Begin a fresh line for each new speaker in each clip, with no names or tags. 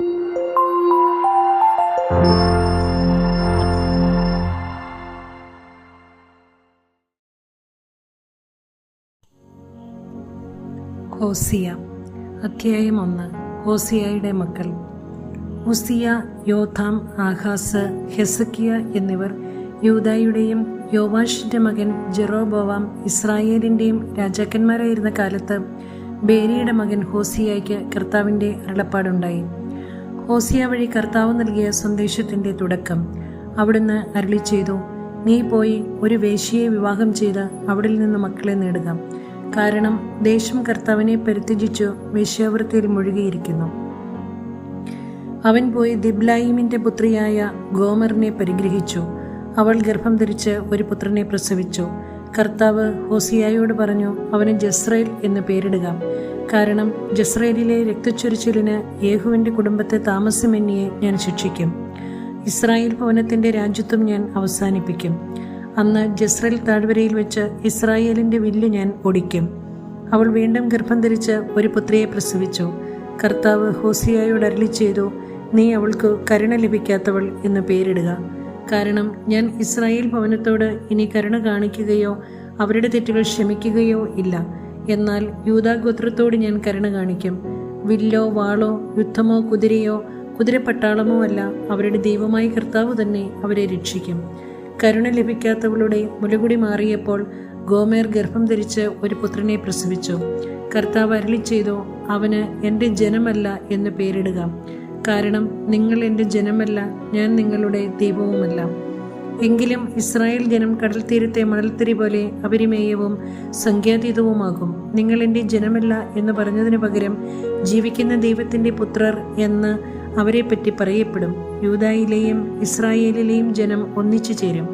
ഹോസിയ അധ്യായം ഒന്ന്. ഹോസിയായുടെ മക്കൾ. ഉസിയ യോഥാം ആഹാസ് ഹെസക്കിയ എന്നിവർ യൂതായുടെയും യോവാഷിന്റെ മകൻ ജെറോബോവാം ഇസ്രായേലിന്റെയും രാജാക്കന്മാരായിരുന്ന കാലത്ത് ബേരിയുടെ മകൻ ഹോസിയായ്ക്ക് കർത്താവിന്റെ അരുളപ്പാടുണ്ടായി. ഹോസിയ വഴി കർത്താവ് നൽകിയ സന്ദേശത്തിന്റെ തുടക്കം അവിടുന്ന് അരുളി ചെയ്തു നീ പോയി ഒരു വേശിയെ വിവാഹം ചെയ്ത് അവിടെ നിന്ന് മക്കളെ നേടുക. കാരണം ദേശം കർത്താവിനെ പരിത്യജിച്ചു വേശ്യാവൃത്തിയിൽ മുഴുകിയിരിക്കുന്നു. അവൻ പോയി ദിബ്ലായിമിന്റെ പുത്രിയായ ഗോമറിനെ പരിഗ്രഹിച്ചു. അവൾ ഗർഭം ധരിച്ച് ഒരു പുത്രനെ പ്രസവിച്ചു. കർത്താവ് ഹോസിയായോട് പറഞ്ഞു അവന് ജസ്രയേൽ എന്ന് പേരിടുക. കാരണം ജസ്രയേലിലെ രക്തച്ചൊരിച്ചിലിന് യേഹുവിന്റെ കുടുംബത്തെ താമസമെന്നിയെ ഞാൻ ശിക്ഷിക്കും. ഇസ്രായേൽ ഭവനത്തിന്റെ രാജ്യത്വം ഞാൻ അവസാനിപ്പിക്കും. അന്ന് ജസ്രേൽ താഴ്വരയിൽ വെച്ച് ഇസ്രായേലിന്റെ വില്ല് ഞാൻ ഒടിക്കും അവൾ വീണ്ടും ഗർഭം ധരിച്ച് ഒരു പുത്രിയെ പ്രസവിച്ചു. കർത്താവ് ഹോസിയായോട് അരളി ചെയ്തു നീ അവൾക്ക് കരുണ ലഭിക്കാത്തവൾ എന്ന് പേരിടുക. കാരണം ഞാൻ ഇസ്രായേൽ ഭവനത്തോട് ഇനി കരുണ കാണിക്കുകയോ അവരുടെ തെറ്റുകൾ ക്ഷമിക്കുകയോ ഇല്ല. എന്നാൽ യൂതാഗോത്രത്തോട് ഞാൻ കരുണ കാണിക്കും. വില്ലോ വാളോ യുദ്ധമോ കുതിരയോ കുതിരപ്പട്ടാളമോ അല്ല അവരുടെ ദൈവമായ കർത്താവ് തന്നെ അവരെ രക്ഷിക്കും. കരുണ ലഭിക്കാത്തവളുടെ മുലകുടി മാറിയപ്പോൾ ഗോമേർ ഗർഭം ധരിച്ച് ഒരു പുത്രനെ പ്രസവിച്ചു. കർത്താവ് അരളി ചെയ്തു അവന് എന്റെ ജനമല്ല എന്ന് പേരിടുക. കാരണം നിങ്ങൾ എന്റെ ജനമല്ല ഞാൻ നിങ്ങളുടെ ദൈവവുമല്ല. എങ്കിലും ഇസ്രായേൽ ജനം കടൽ തീരത്തെ മണൽത്തിരി പോലെ അപരിമേയവും സംഖ്യാതീതവുമാകും. നിങ്ങൾ എന്റെ ജനമല്ല എന്ന് പറഞ്ഞതിന് പകരം ജീവിക്കുന്ന ദൈവത്തിന്റെ പുത്രർ എന്ന് അവരെപ്പറ്റി പറയപ്പെടും. യൂതായിലെയും ഇസ്രായേലിലെയും ജനം ഒന്നിച്ചു ചേരും.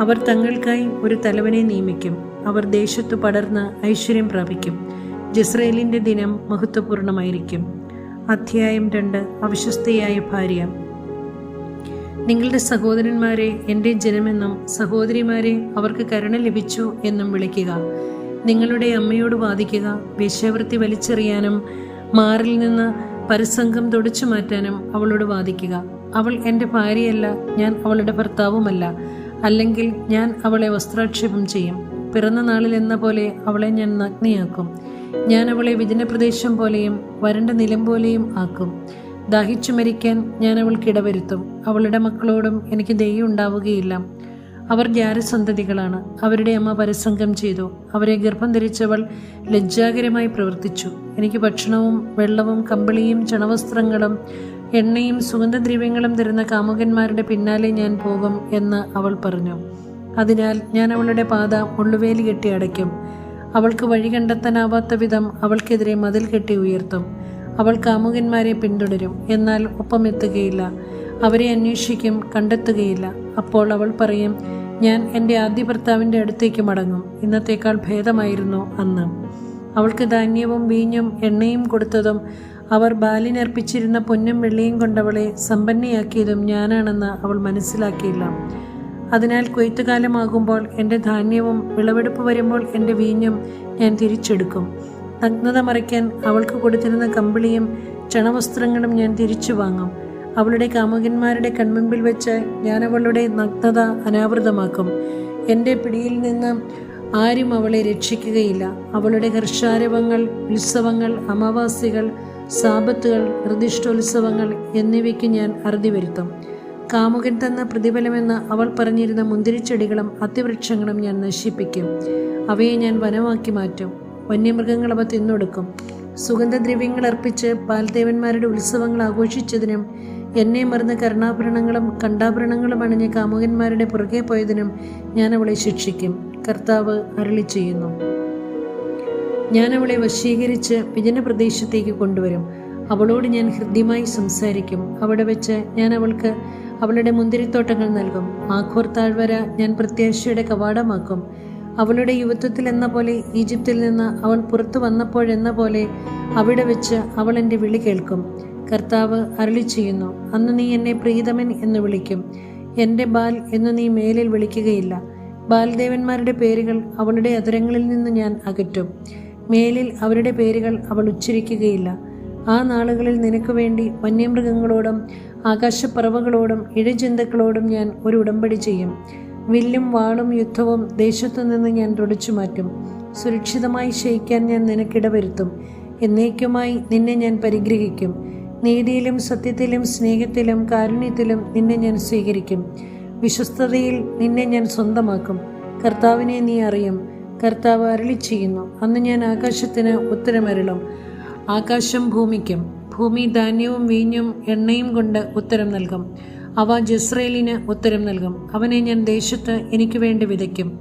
അവർ തങ്ങൾക്കായി ഒരു തലവനെ നിയമിക്കും. അവർ ദേശത്തു പടർന്ന് ഐശ്വര്യം പ്രാപിക്കും. ജസ്രയേലിന്റെ ദിനം മഹത്വപൂർണമായിരിക്കും. അധ്യായം രണ്ട്. അവിശ്വസ്തയായ ഭാര്യ. നിങ്ങളുടെ സഹോദരന്മാരെ എന്റെ ജനമെന്നും സഹോദരിമാരെ അവർക്ക് കരുണ ലഭിച്ചു എന്നും വിളിക്കുക. നിങ്ങളുടെ അമ്മയോട് വാദിക്കുക. വേശ്യാവൃത്തി വലിച്ചെറിയാനും മാറിൽ നിന്ന് പരസംഗം തുടച്ചു മാറ്റാനും അവളോട് വാദിക്കുക. അവൾ എന്റെ ഭാര്യയല്ല ഞാൻ അവളുടെ ഭർത്താവുമല്ല. അല്ലെങ്കിൽ ഞാൻ അവളെ വസ്ത്രാക്ഷേപം ചെയ്യും. പിറന്ന നാളിൽ എന്ന പോലെ അവളെ ഞാൻ നഗ്നയാക്കും. ഞാൻ അവളെ വിജനപ്രദേശം പോലെയും വരണ്ട നിലം പോലെയും ആക്കും. ദാഹിച്ചു മരിക്കാൻ ഞാൻ അവൾക്ക് ഇടവരുത്തും. അവളുടെ മക്കളോടും എനിക്ക് ദയ്യം ഉണ്ടാവുകയില്ല. അവർ ജാരസന്തതികളാണ് അവരുടെ അമ്മ പരസംഗം ചെയ്തു. അവരെ ഗർഭം ധരിച്ചവൾ ലജ്ജാകരമായി പ്രവർത്തിച്ചു. എനിക്ക് ഭക്ഷണവും വെള്ളവും കമ്പിളിയും ചണവസ്ത്രങ്ങളും എണ്ണയും സുഗന്ധദ്രവ്യങ്ങളും തരുന്ന കാമുകന്മാരുടെ പിന്നാലെ ഞാൻ പോകും എന്ന് അവൾ പറഞ്ഞു. അതിനാൽ ഞാൻ അവളുടെ പാത മുള്ളുവേലി കെട്ടി അടയ്ക്കും. അവൾക്ക് വഴി കണ്ടെത്താനാവാത്ത വിധം അവൾക്കെതിരെ മതിൽ കെട്ടി ഉയർത്തും. അവൾ കാമുകന്മാരെ പിന്തുടരും. എന്നാൽ ഒപ്പം എത്തുകയില്ല. അവരെ അന്വേഷിക്കും കണ്ടെത്തുകയില്ല. അപ്പോൾ അവൾ പറയും ഞാൻ എന്റെ ആദ്യ ഭർത്താവിന്റെ അടുത്തേക്ക് മടങ്ങും. ഇന്നത്തേക്കാൾ ഭേദമായിരുന്നു അന്ന്. അവൾക്ക് ധാന്യവും വീഞ്ഞും എണ്ണയും കൊടുത്തതും അവർ ബാലിനർപ്പിച്ചിരുന്ന പൊന്നും വെള്ളിയും കൊണ്ടവളെ സമ്പന്നയാക്കിയതും ഞാനാണെന്ന് അവൾ മനസ്സിലാക്കിയില്ല. അതിനാൽ കൊയ്ത്തുകാലമാകുമ്പോൾ എന്റെ ധാന്യവും വിളവെടുപ്പ് വരുമ്പോൾ എന്റെ വീഞ്ഞും ഞാൻ തിരിച്ചെടുക്കും. നഗ്നത മറയ്ക്കാൻ അവൾക്ക് കൊടുത്തിരുന്ന കമ്പിളിയും ചണവസ്ത്രങ്ങളും ഞാൻ തിരിച്ചു വാങ്ങും. അവളുടെ കാമുകന്മാരുടെ കൺമുമ്പിൽ വെച്ച് ഞാൻ അവളുടെ നഗ്നത അനാവൃതമാക്കും. എന്റെ പിടിയിൽ നിന്ന് ആരും അവളെ രക്ഷിക്കുകയില്ല. അവളുടെ ഹർഷാരവങ്ങൾ ഉത്സവങ്ങൾ അമാവാസികൾ സാപത്തുകൾ നിർദ്ദിഷ്ടോത്സവങ്ങൾ എന്നിവയ്ക്ക് ഞാൻ അറുതി വരുത്തും കാമുകൻ തന്ന പ്രതിഫലമെന്ന് അവൾ പറഞ്ഞിരുന്ന മുന്തിരിച്ചെടികളും അത്തിവൃക്ഷങ്ങളും ഞാൻ നശിപ്പിക്കും. അവയെ ഞാൻ വനമാക്കി മാറ്റും. വന്യമൃഗങ്ങൾ അവ തിന്നൊടുക്കും. സുഗന്ധദ്രവ്യങ്ങൾ അർപ്പിച്ച് പാൽദേവന്മാരുടെ ഉത്സവങ്ങൾ ആഘോഷിച്ചതിനും എന്നെ മറന്ന കരണാഭരണങ്ങളും കണ്ടാഭരണങ്ങളും അണിഞ്ഞ കാമുകന്മാരുടെ പുറകെ പോയതിനും ഞാൻ അവളെ ശിക്ഷിക്കും. കർത്താവ് അരളി ചെയ്യുന്നു. ഞാൻ അവളെ വശീകരിച്ച് വിജന പ്രദേശത്തേക്ക് കൊണ്ടുവരും. അവളോട് ഞാൻ ഹൃദ്യമായി സംസാരിക്കും. അവിടെ വെച്ച് ഞാൻ അവൾക്ക് അവളുടെ മുന്തിരിത്തോട്ടങ്ങൾ നൽകും. ആഘോർ താഴ്വര ഞാൻ പ്രത്യാശയുടെ കവാടമാക്കും. അവളുടെ യുവത്വത്തിൽ എന്ന പോലെ ഈജിപ്തിൽ നിന്ന് അവൾ പുറത്തു വന്നപ്പോഴെന്ന പോലെ അവിടെ വെച്ച് അവൾ എന്റെ വിളി കേൾക്കും. കർത്താവ് അരളി ചെയ്യുന്നു അന്ന് നീ എന്നെ പ്രീതമൻ എന്ന് വിളിക്കും. എന്റെ ബാൽ എന്ന് നീ മേലിൽ വിളിക്കുകയില്ല. ബാൽദേവന്മാരുടെ പേരുകൾ അവളുടെ അതിരങ്ങളിൽ നിന്ന് ഞാൻ അകറ്റും. മേലിൽ അവരുടെ പേരുകൾ അവൾ ഉച്ചരിക്കുകയില്ല. ആ നാളുകളിൽ നിനക്ക് വേണ്ടി വന്യമൃഗങ്ങളോടും ആകാശപ്പറവകളോടും ഇഴജന്തുക്കളോടും ഞാൻ ഒരു ഉടമ്പടി ചെയ്യും. വില്ലും വാളും യുദ്ധവും ദേശത്തു നിന്ന് ഞാൻ തുടച്ചു മാറ്റും. സുരക്ഷിതമായി ശയിക്കാൻ ഞാൻ നിനക്കിട നിനക്കിടവരുത്തും എന്നേക്കുമായി നിന്നെ ഞാൻ പരിഗ്രഹിക്കും. നീതിയിലും സത്യത്തിലും സ്നേഹത്തിലും കാരുണ്യത്തിലും നിന്നെ ഞാൻ സ്വീകരിക്കും. വിശ്വസ്തതയിൽ നിന്നെ ഞാൻ സ്വന്തമാക്കും. കർത്താവിനെ നീ അറിയും. കർത്താവ് അരളി ചെയ്യുന്നു അന്ന് ഞാൻ ആകാശത്തിന് ഉത്തരമരുളും. ആകാശം ഭൂമിക്കും. ഭൂമി ധാന്യവും വീഞ്ഞും എണ്ണയും കൊണ്ട് ഉത്തരം നൽകും. അവ ജസ്രേലിന് ഉത്തരം നൽകും. അവനെ ഞാൻ ദേശത്ത് എനിക്ക് വേണ്ടി വിതയ്ക്കും.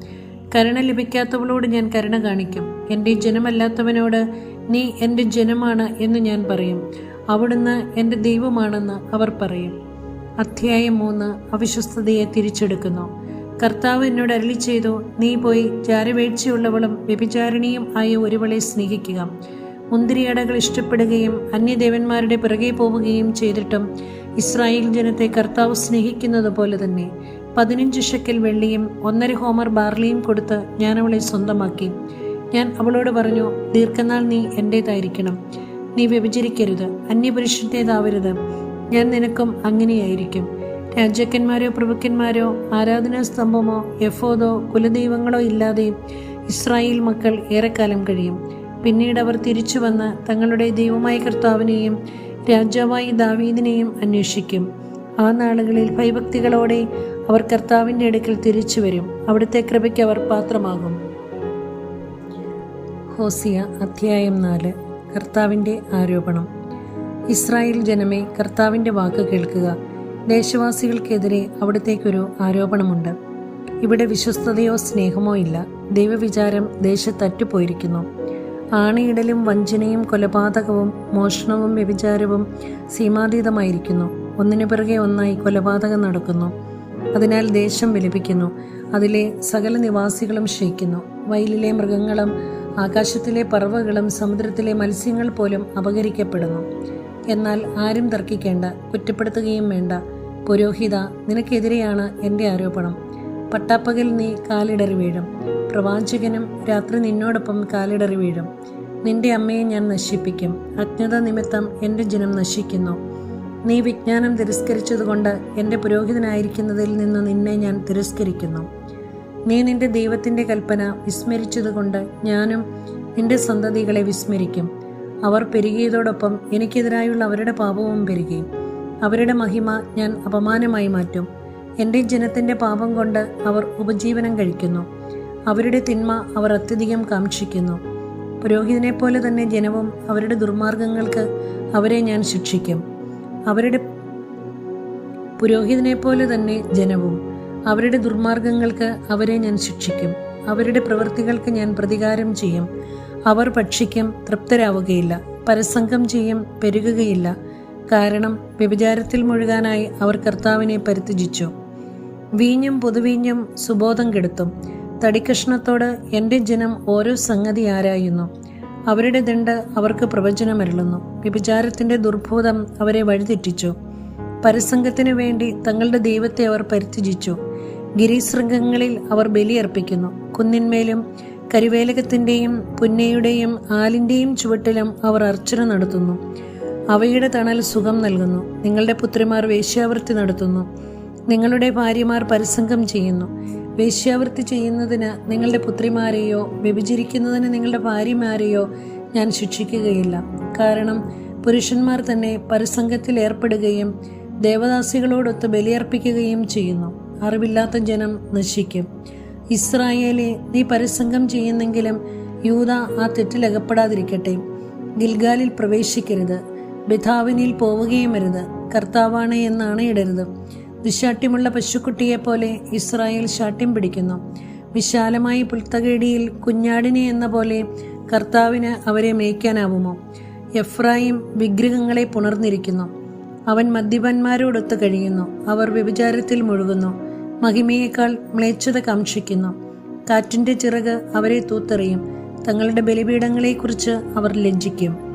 കരുണ ലഭിക്കാത്തവളോട് ഞാൻ കരുണ കാണിക്കും. എന്റെ ജനമല്ലാത്തവനോട് നീ എന്റെ ജനമാണ് എന്ന് ഞാൻ പറയും. അവിടുന്ന് എന്റെ ദൈവമാണെന്ന് അവർ പറയും. അധ്യായം മൂന്ന്. അവിശ്വസ്തതയെ തിരിച്ചെടുക്കുന്നു. കർത്താവ് എന്നോട് അരളി ചെയ്തു നീ പോയി ചാരവേഴ്ചയുള്ളവളും വ്യഭിചാരിണിയും ആയ ഒരുവളെ സ്നേഹിക്കുക. മുന്തിരിയടകൾ ഇഷ്ടപ്പെടുകയും അന്യദേവന്മാരുടെ പിറകെ പോവുകയും ചെയ്തിട്ടും ഇസ്രായേൽ ജനത്തെ കർത്താവ് സ്നേഹിക്കുന്നത് പോലെ തന്നെ പതിനഞ്ച് ഷക്കൽ വെള്ളിയും ഒന്നര ഹോമർ ബാർലിയും കൊടുത്ത് ഞാൻ അവളെ സ്വന്തമാക്കി. ഞാൻ അവളോട് പറഞ്ഞു ദീർഘനാൾ നീ എന്റേതായിരിക്കണം നീ വ്യഭിചരിക്കരുത് അന്യപുരുഷന്റേതാവരുത് ഞാൻ നിനക്കും അങ്ങനെയായിരിക്കും. രാജാക്കന്മാരോ പ്രഭുക്കന്മാരോ ആരാധനാ സ്തംഭമോ യഫോദോ കുലദൈവങ്ങളോ ഇല്ലാതെ ഇസ്രായേൽ മക്കൾ ഏറെക്കാലം കഴിയും. പിന്നീട് അവർ തിരിച്ചു വന്ന് തങ്ങളുടെ ദൈവമായ കർത്താവിനെയും രാജാവായി ദാവീദിനെയും അന്വേഷിക്കും. ആ നാളുകളിൽ ഭയഭക്തികളോടെ അവർ കർത്താവിന്റെ അടുക്കൽ തിരിച്ചു വരും. അവിടുത്തെ കൃപയ്ക്ക് അവർ പാത്രമാകും. ഹോസിയ അധ്യായം നാല്. കർത്താവിന്റെ ആരോപണം. ഇസ്രായേൽ ജനമേ കർത്താവിന്റെ വാക്ക് കേൾക്കുക. ദേശവാസികൾക്കെതിരെ അവിടത്തേക്കൊരു ആരോപണമുണ്ട്. ഇവിടെ വിശ്വസ്തതയോ സ്നേഹമോ ഇല്ല. ദൈവവിചാരം ദേശത്തറ്റുപോയിരിക്കുന്നു ആണിയിടലും വഞ്ചനയും കൊലപാതകവും മോഷണവും വ്യഭിചാരവും സീമാതീതമായിരിക്കുന്നു. ഒന്നിനു പിറകെ ഒന്നായി കൊലപാതകം നടക്കുന്നു. അതിനാൽ ദേശം വിലപിക്കുന്നു. അതിലെ സകല നിവാസികളും ക്ഷയിക്കുന്നു. വയലിലെ മൃഗങ്ങളും ആകാശത്തിലെ പറവകളും സമുദ്രത്തിലെ മത്സ്യങ്ങൾ പോലും അപകരിക്കപ്പെടുന്നു എന്നാൽ ആരും തർക്കിക്കേണ്ട കുറ്റപ്പെടുത്തുകയും വേണ്ട. പുരോഹിത നിനക്കെതിരെയാണ് എന്റെ ആരോപണം. പട്ടാപ്പകൽ നീ കാലിടറി വീഴും. പ്രവാചകനും രാത്രി നിന്നോടൊപ്പം കാലിടറി വീഴും. നിന്റെ അമ്മയെ ഞാൻ നശിപ്പിക്കും. അജ്ഞത നിമിത്തം എന്റെ ജനം നശിക്കുന്നു. നീ വിജ്ഞാനം തിരസ്കരിച്ചതുകൊണ്ട് എന്റെ പുരോഹിതനായിരിക്കുന്നതിൽ നിന്ന് നിന്നെ ഞാൻ തിരസ്കരിക്കുന്നു. നീ നിന്റെ ദൈവത്തിന്റെ കൽപ്പന വിസ്മരിച്ചതുകൊണ്ട് ഞാനും നിന്റെ സന്തതികളെ വിസ്മരിക്കും. അവർ പെരുകിയതോടൊപ്പം എനിക്കെതിരായുള്ള അവരുടെ പാപവും പെരുകി. അവരുടെ മഹിമ ഞാൻ അപമാനമായി മാറ്റും. എന്റെ ജനത്തിന്റെ പാപം കൊണ്ട് അവർ ഉപജീവനം കഴിക്കുന്നു. അവരുടെ തിന്മ അവർ അത്യധികം കാക്ഷിക്കുന്നു. പുരോഹിതനെ പോലെ തന്നെ ജനവും അവരുടെ ദുർമാർഗങ്ങൾക്ക് അവരെ ഞാൻ ശിക്ഷിക്കും. അവരുടെ പുരോഹിതനെ പോലെ തന്നെ ജനവും അവരുടെ ദുർമാർഗങ്ങൾക്ക് അവരെ ഞാൻ ശിക്ഷിക്കും. അവരുടെ പ്രവൃത്തികൾക്ക് ഞാൻ പ്രതികാരം ചെയ്യും. അവർ ഭക്ഷിക്കും തൃപ്തരാവുകയില്ല. പരസംഗം ചെയ്യും പെരുകുകയില്ല. കാരണം വ്യഭിചാരത്തിൽ മുഴുകാനായി അവർ കർത്താവിനെ പരിത്യജിച്ചു. വീഞ്ഞും പൊതുവീഞ്ഞും സുബോധം കെടുത്തും. തടിക്കഷ്ണത്തോട് എന്റെ ജനം ഓരോ സംഗതി ആരായുന്നു? അവരുടെ ദണ്ട് അവർക്ക് പ്രവചനമരുളുന്നു. വ്യഭിചാരത്തിന്റെ ദുർബോധം അവരെ വഴിതെറ്റിച്ചു. പരസംഗത്തിനു വേണ്ടി തങ്ങളുടെ ദൈവത്തെ അവർ പരിത്യജിച്ചു. ഗിരിശൃംഗങ്ങളിൽ അവർ ബലിയർപ്പിക്കുന്നു. കുന്നിന്മേലും കരിവേലകത്തിന്റെയും പുന്നയുടെയും ആലിന്റെയും ചുവട്ടിലും അവർ അർച്ചന നടത്തുന്നു. അവയുടെ തണൽ സുഖം നൽകുന്നു. നിങ്ങളുടെ പുത്രിമാർ വേശ്യാവൃത്തി നടത്തുന്നു. നിങ്ങളുടെ ഭാര്യമാർ പരസംഗം ചെയ്യുന്നു. വേശ്യാവൃത്തി ചെയ്യുന്നതിന് നിങ്ങളുടെ പുത്രിമാരെയോ വ്യഭിചരിക്കുന്നതിന് നിങ്ങളുടെ ഭാര്യമാരെയോ ഞാൻ ശിക്ഷിക്കുകയില്ല. കാരണം പുരുഷന്മാർ തന്നെ പരസംഗത്തിൽ ഏർപ്പെടുകയും ദേവദാസികളോടൊത്ത് ബലിയർപ്പിക്കുകയും ചെയ്യുന്നു. അറിവില്ലാത്ത ജനം നശിക്കും. ഇസ്രായേലെ നീ പരസംഗം ചെയ്യുന്നെങ്കിലും യൂത ആ തെറ്റിലകപ്പെടാതിരിക്കട്ടെ ഗിൽഗാലിൽ പ്രവേശിക്കരുത്. ബിധാവിനിൽ പോവുകയും അരുത്. കർത്താവാണ് എന്നാണ് ഇടരുത് ദുശാട്യമുള്ള പശുക്കുട്ടിയെപ്പോലെ ഇസ്രായേൽ ശാട്ട്യം പിടിക്കുന്നു. വിശാലമായി പുൽത്തകേടിയിൽ കുഞ്ഞാടിനെ എന്ന പോലെ കർത്താവിന് അവരെ മേയ്ക്കാനാവുമോ? എഫ്രായിം വിഗ്രഹങ്ങളെ പുണർന്നിരിക്കുന്നു. അവൻ മദ്യപന്മാരോടൊത്ത് കഴിയുന്നു. അവർ വ്യഭിചാരത്തിൽ മുഴുകുന്നു. മഹിമയേക്കാൾ മ്ലേച്ഛത കാക്ഷിക്കുന്നു. കാറ്റിന്റെ ചിറക് അവരെ തൂത്തെറിയും. തങ്ങളുടെ ബലിപീഠങ്ങളെക്കുറിച്ച് അവർ ലജ്ജിക്കും.